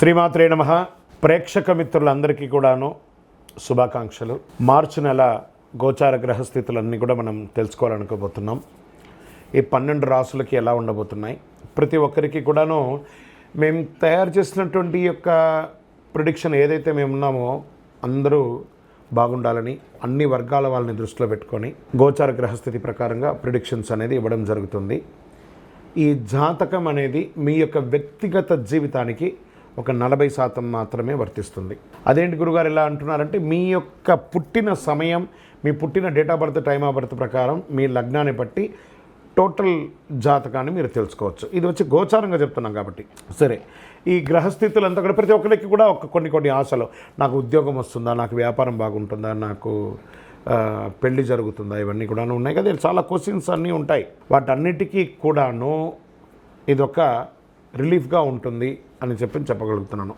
శ్రీమాత్రే నమ. ప్రేక్షక మిత్రులందరికీ కూడాను శుభాకాంక్షలు. మార్చి నెల గోచార గ్రహస్థితులన్నీ కూడా మనం తెలుసుకోవాలనుకోబోతున్నాం. ఈ పన్నెండు రాసులకి ఎలా ఉండబోతున్నాయి? ప్రతి ఒక్కరికి కూడాను మేము తయారు చేసినటువంటి యొక్క ప్రిడిక్షన్ ఏదైతే మేము ఉన్నామో అందరూ బాగుండాలని అన్ని వర్గాల వాళ్ళని దృష్టిలో పెట్టుకొని గోచార గ్రహస్థితి ప్రకారంగా ప్రిడిక్షన్స్ అనేది ఇవ్వడం జరుగుతుంది. ఈ జాతకం అనేది మీ యొక్క వ్యక్తిగత జీవితానికి ఒక నలభై శాతం మాత్రమే వర్తిస్తుంది. అదేంటి గురుగారు ఎలా అంటున్నారంటే మీ యొక్క పుట్టిన సమయం మీ పుట్టిన date of birth time of birth ప్రకారం మీ లగ్నాన్ని బట్టి టోటల్ జాతకాన్ని మీరు తెలుసుకోవచ్చు. ఇది వచ్చి గోచారంగా చెప్తున్నాం కాబట్టి. సరే ఈ గ్రహస్థితులు అంతా కూడా ప్రతి ఒక్కరికి కూడా ఒక కొన్ని కొన్ని ఆశలు. నాకు ఉద్యోగం వస్తుందా నాకు వ్యాపారం బాగుంటుందా నాకు పెళ్ళి జరుగుతుందా ఇవన్నీ కూడా ఉన్నాయి కదా. చాలా క్వశ్చన్స్ అన్నీ ఉంటాయి. వాటన్నిటికీ కూడాను ఇదొక రిలీఫ్గా ఉంటుంది అని చెప్పి చెప్పగలుగుతున్నాను.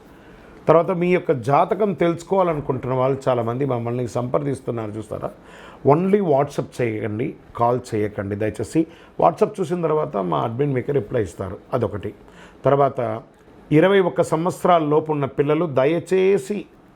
తర్వాత మీ యొక్క జాతకం తెలుసుకోవాలనుకుంటున్న వాళ్ళు చాలామంది మమ్మల్ని సంప్రదిస్తున్నారు చూస్తారా? ఓన్లీ వాట్సప్ చేయకండి కాల్ చేయకండి. దయచేసి వాట్సప్ చూసిన తర్వాత మా అడ్మిన్ మీకు రిప్లై ఇస్తారు. అదొకటి. తర్వాత ఇరవై ఒక్క సంవత్సరాల లోపు ఉన్న పిల్లలు దయచేసి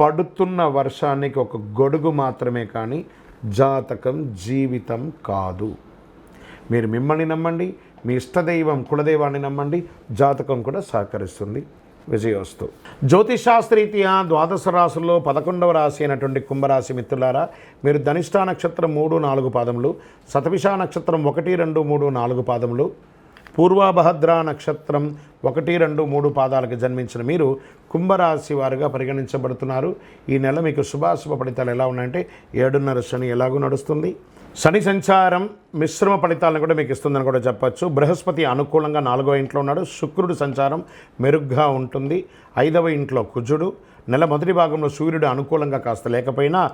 పడుతున్న వర్షానికి ఒక గొడుగు మాత్రమే కానీ జాతకం జీవితం కాదు. మీరు మిమ్మల్ని నమ్మండి మీ ఇష్టదైవం కులదైవాన్ని నమ్మండి జాతకం కూడా సహకరిస్తుంది. విజయోస్తు జ్యోతిషాస్త్రీత్యా ద్వాదశ రాశుల్లో పదకొండవ రాశి అయినటువంటి కుంభరాశి మిత్రులారా మీరు ధనిష్టా నక్షత్రం మూడు నాలుగు పాదములు సతవిషా నక్షత్రం ఒకటి రెండు మూడు నాలుగు పాదములు పూర్వభద్ర నక్షత్రం ఒకటి రెండు మూడు పాదాలకు జన్మించిన మీరు కుంభరాశి వారుగా పరిగణించబడుతున్నారు. ఈ నెల మీకు శుభాశుభ ఫలితాలు ఎలా ఉన్నాయంటే ఏడున్నర శని ఎలాగూ నడుస్తుంది. శని సంచారం మిశ్రమ ఫలితాలను కూడా మీకు ఇస్తుందని కూడా చెప్పచ్చు. బృహస్పతి అనుకూలంగా నాలుగో ఇంట్లో ఉన్నాడు. శుక్రుడు సంచారం మెరుగ్గా ఉంటుంది. ఐదవ ఇంట్లో కుజుడు. నెల మొదటి భాగంలో సూర్యుడు అనుకూలంగా కాస్త లేకపోయినా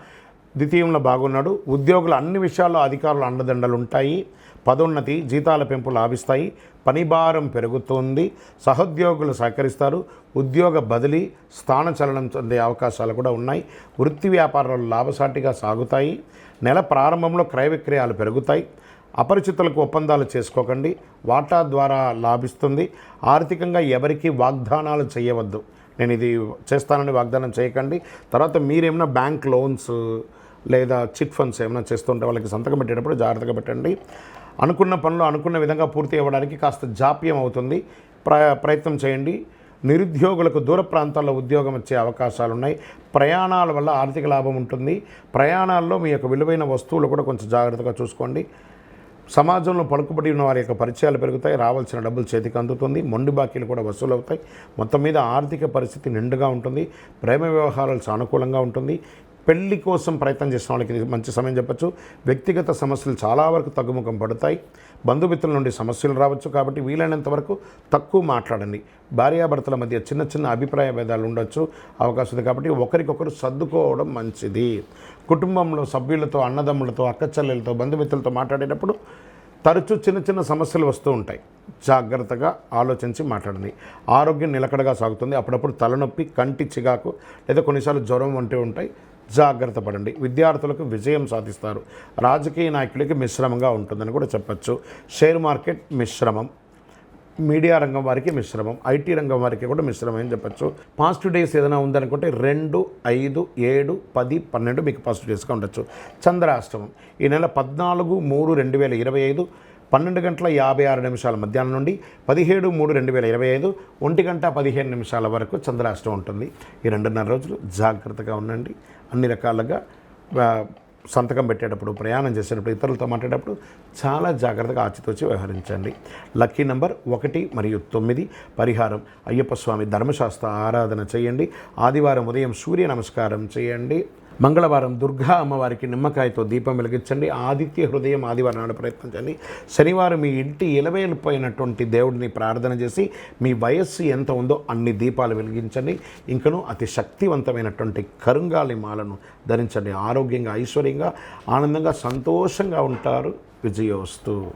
ద్వితీయంలో బాగున్నాడు. ఉద్యోగుల అన్ని విషయాల్లో అధికారులు అండదండలు ఉంటాయి. పదోన్నతి జీతాల పెంపు లాభిస్తాయి. పనిభారం పెరుగుతుంది. సహోద్యోగులు సహకరిస్తారు. ఉద్యోగ బదిలీ స్థానచలనం చెందే అవకాశాలు కూడా ఉన్నాయి. వృత్తి వ్యాపారాలు లాభసాటిగా సాగుతాయి. నెల ప్రారంభంలో క్రయ విక్రయాలు పెరుగుతాయి. అపరిచితులకు ఒప్పందాలు చేసుకోకండి. వాటా ద్వారా లాభిస్తుంది. ఆర్థికంగా ఎవరికి వాగ్దానాలు చేయవద్దు. నేను ఇది చేస్తానని వాగ్దానం చేయకండి. తర్వాత మీరేమైనా బ్యాంక్ లోన్స్ లేదా చిట్ ఫండ్స్ ఏమైనా చేస్తుంటే వాళ్ళకి సంతకం పెట్టేటప్పుడు జాగ్రత్తగా పెట్టండి. అనుకున్న పనులు అనుకున్న విధంగా పూర్తి అవ్వడానికి కాస్త జాప్యం అవుతుంది. ప్ర ప్రయత్నం చేయండి. నిరుద్యోగులకు దూర ప్రాంతాల్లో ఉద్యోగం వచ్చే అవకాశాలు ఉన్నాయి. ప్రయాణాల వల్ల ఆర్థిక లాభం ఉంటుంది. ప్రయాణాల్లో మీ యొక్క విలువైన వస్తువులు కూడా కొంచెం జాగ్రత్తగా చూసుకోండి. సమాజంలో పలుకుబడి ఉన్న వారి యొక్క పరిచయాలు పెరుగుతాయి. రావాల్సిన డబ్బులు చేతికి అందుతుంది. మొండి బాకీలు కూడా వసూలు అవుతాయి మొత్తం మీద ఆర్థిక పరిస్థితి నిండుగా ఉంటుంది. ప్రేమ వ్యవహారాలు సానుకూలంగా ఉంటుంది. పెళ్ళి కోసం ప్రయత్నం చేసిన వాళ్ళకి మంచి సమయం చెప్పచ్చు. వ్యక్తిగత సమస్యలు చాలా వరకు తగ్గుముఖం పడతాయి. బంధుమిత్రుల నుండి సమస్యలు రావచ్చు కాబట్టి వీలైనంత వరకు తక్కువ మాట్లాడండి. భార్యాభర్తల మధ్య చిన్న చిన్న అభిప్రాయ భేదాలు ఉండొచ్చు. అవకాశం ఉంది కాబట్టి ఒకరికొకరు సర్దుకోవడం మంచిది. కుటుంబంలో సభ్యులతో అన్నదమ్ములతో అక్కచెల్లెలతో బంధుమిత్రులతో మాట్లాడేటప్పుడు తరచూ చిన్న చిన్న సమస్యలు వస్తూ ఉంటాయి. జాగ్రత్తగా ఆలోచించి మాట్లాడండి. ఆరోగ్యం నిలకడగా సాగుతుంది. అప్పుడప్పుడు తలనొప్పి కంటి చిగాకు లేదా కొన్నిసార్లు జ్వరం వంటివి ఉంటాయి. జాగ్రత్త పడండి. విద్యార్థులకు విజయం సాధిస్తారు. రాజకీయ నాయకులకి మిశ్రమంగా ఉంటుందని కూడా చెప్పచ్చు. షేర్ మార్కెట్ మిశ్రమం మీడియా రంగం వారికి మిశ్రమం ఐటీ రంగం వారికి కూడా మిశ్రమం అని చెప్పచ్చు. పాజిటివ్ డేస్ ఏదైనా ఉందనుకుంటే రెండు ఐదు ఏడు పది పన్నెండు మీకు పాజిటివ్ డేస్గా ఉండొచ్చు. చంద్రాష్టమం ఈ నెల పద్నాలుగు మూడు రెండు వేల ఇరవై ఐదు పన్నెండు గంటల యాభై ఆరు నిమిషాల మధ్యాహ్నం నుండి పదిహేడు మూడు రెండు వేల ఇరవై ఐదు ఒంటి గంట పదిహేను నిమిషాల వరకు చంద్రాష్టం ఉంటుంది. ఈ రెండున్నర రోజులు జాగ్రత్తగా ఉండండి. అన్ని రకాలుగా సంతకం పెట్టేటప్పుడు ప్రయాణం చేసేటప్పుడు ఇతరులతో మాట్లాడేటప్పుడు చాలా జాగ్రత్తగా ఆచితూచి వ్యవహరించండి. లక్కీ నంబర్ ఒకటి మరియు తొమ్మిది. పరిహారం అయ్యప్ప స్వామి ధర్మశాస్త్ర ఆరాధన చేయండి. ఆదివారం ఉదయం సూర్య నమస్కారం చేయండి. మంగళవారం దుర్గా అమ్మవారికి నిమ్మకాయతో దీపం వెలిగించండి. ఆదిత్య హృదయం ఆదివారం నాడు ప్రయత్నించండి శనివారం మీ ఇంటి ఇలవేలిపోయినటువంటి దేవుడిని ప్రార్థన చేసి మీ వయస్సు ఎంత ఉందో అన్ని దీపాలు వెలిగించండి. ఇంకను అతి శక్తివంతమైనటువంటి కరుంగాలి మాలను ధరించండి. ఆరోగ్యంగా ఐశ్వర్యంగా ఆనందంగా సంతోషంగా ఉంటారు. విజయోస్తు.